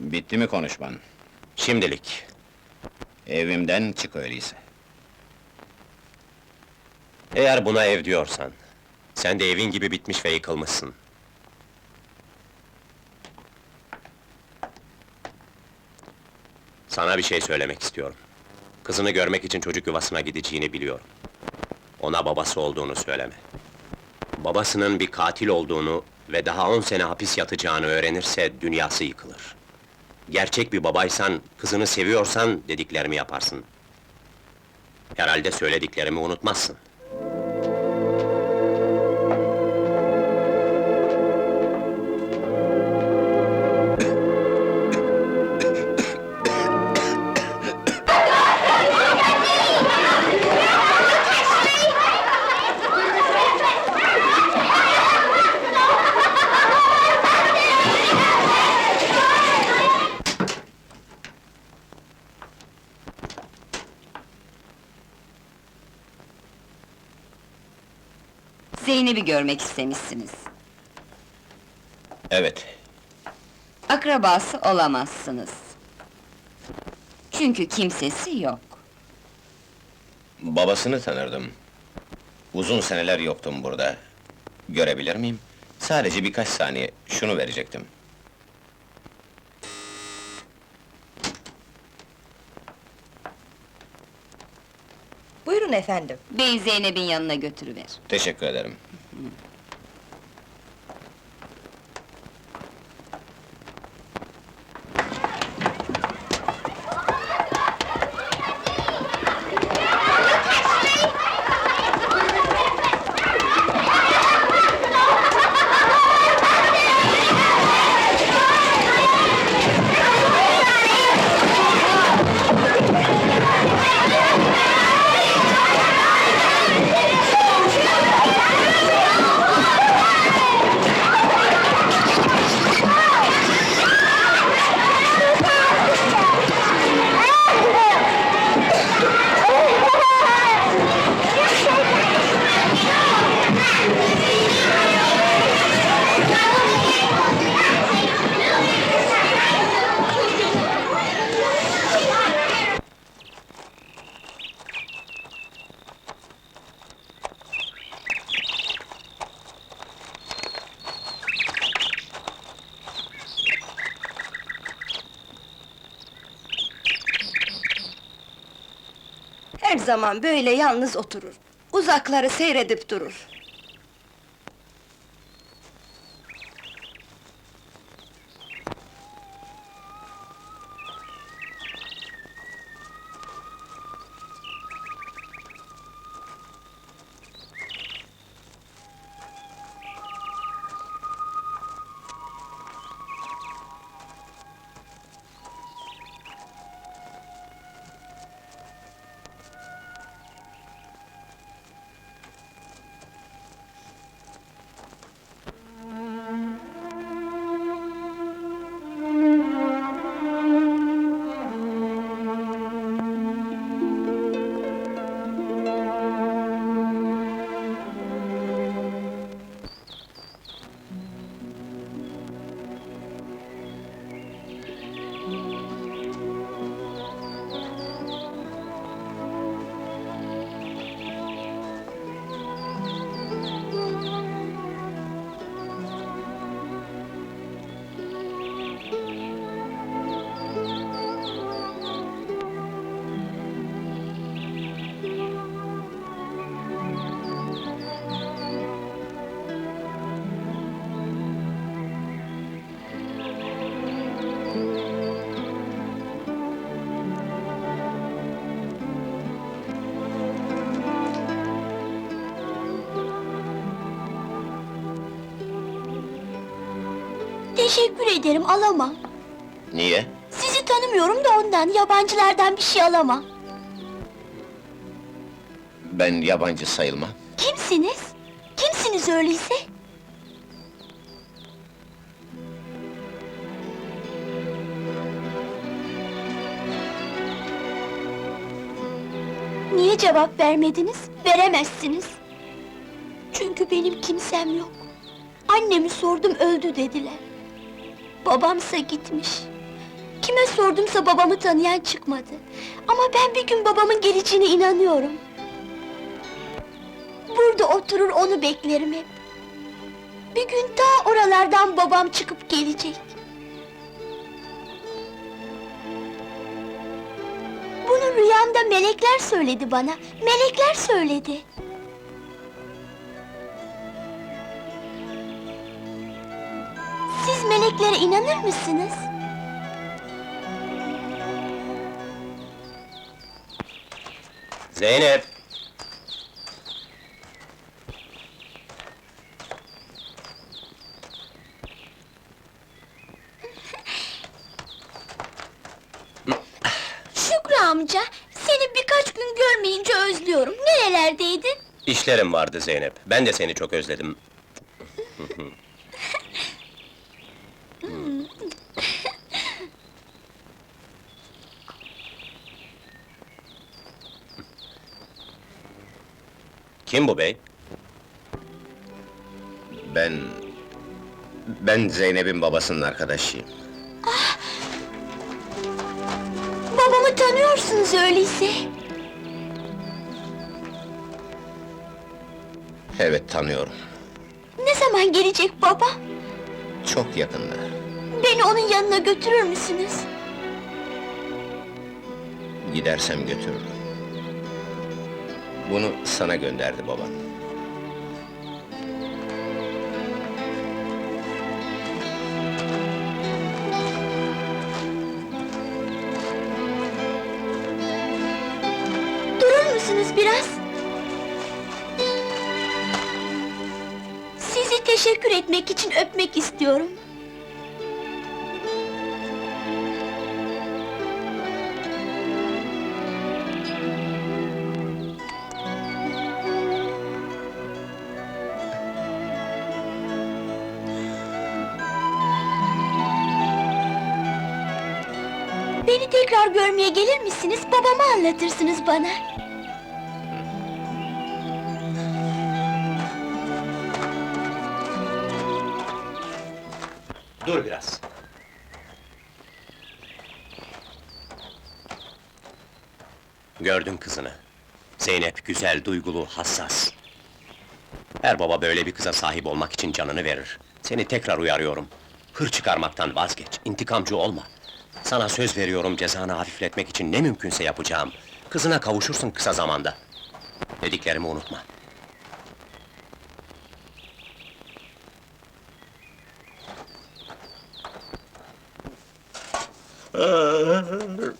Bitti mi konuşman? Şimdilik. Evimden çık öyleyse. Eğer buna ev diyorsan, sen de evin gibi bitmiş ve yıkılmışsın. Sana bir şey söylemek istiyorum. Kızını görmek için çocuk yuvasına gideceğini biliyorum. Ona babası olduğunu söyleme. Babasının bir katil olduğunu ve daha on sene hapis yatacağını öğrenirse dünyası yıkılır. Gerçek bir babaysan, kızını seviyorsan dediklerimi yaparsın. Herhalde söylediklerimi unutmazsın. Zeynep'i görmek istemişsiniz. Evet, Akrabası olamazsınız. Çünkü kimsesi yok. babasını tanırdım. Uzun seneler yoktum burada. Görebilir miyim? Sadece birkaç saniye, şunu verecektim. Buyurun efendim. Bey Zeynep'in yanına götürüver. Teşekkür ederim. Her zaman böyle yalnız oturur. Uzakları seyredip durur. Teşekkür ederim, alamam. Niye? Sizi tanımıyorum da ondan, yabancılardan bir şey alamam. Ben yabancı sayılmam. Kimsiniz? Kimsiniz öyleyse? Niye cevap vermediniz? Veremezsiniz. Çünkü benim kimsem yok. Annemi sordum öldü dediler. Babamsa gitmiş. Kime sordumsa babamı tanıyan çıkmadı. Ama ben bir gün babamın geleceğine inanıyorum. Burada oturur onu beklerim hep. Bir gün ta oralardan babam çıkıp gelecek. Bunu rüyamda melekler söyledi bana. Melekler söyledi. Siz meleklere inanır mısınız? Zeynep! Şükrü amca, seni birkaç gün görmeyince özlüyorum. Nerelerdeydin? İşlerim vardı Zeynep. Ben de seni çok özledim. Kim bu bey? Ben... Ben Zeynep'in babasının arkadaşıyım. Babamı tanıyorsunuz öyleyse. Evet, tanıyorum. Ne zaman gelecek baba? Çok yakında. Beni onun yanına götürür müsünüz? Gidersem götürürüm. Bunu sana gönderdi baban. Durur musunuz biraz? Sizi teşekkür etmek için öpmek istiyorum. Beni tekrar görmeye gelir misiniz? Babamı anlatırsınız bana. Dur biraz. Gördün kızını. Zeynep güzel, duygulu, hassas. Her baba böyle bir kıza sahip olmak için canını verir. Seni tekrar uyarıyorum. Hır çıkarmaktan vazgeç, intikamcı olma. Sana söz veriyorum cezanı hafifletmek için ne mümkünse yapacağım. Kızına kavuşursun kısa zamanda. Dediklerimi unutma.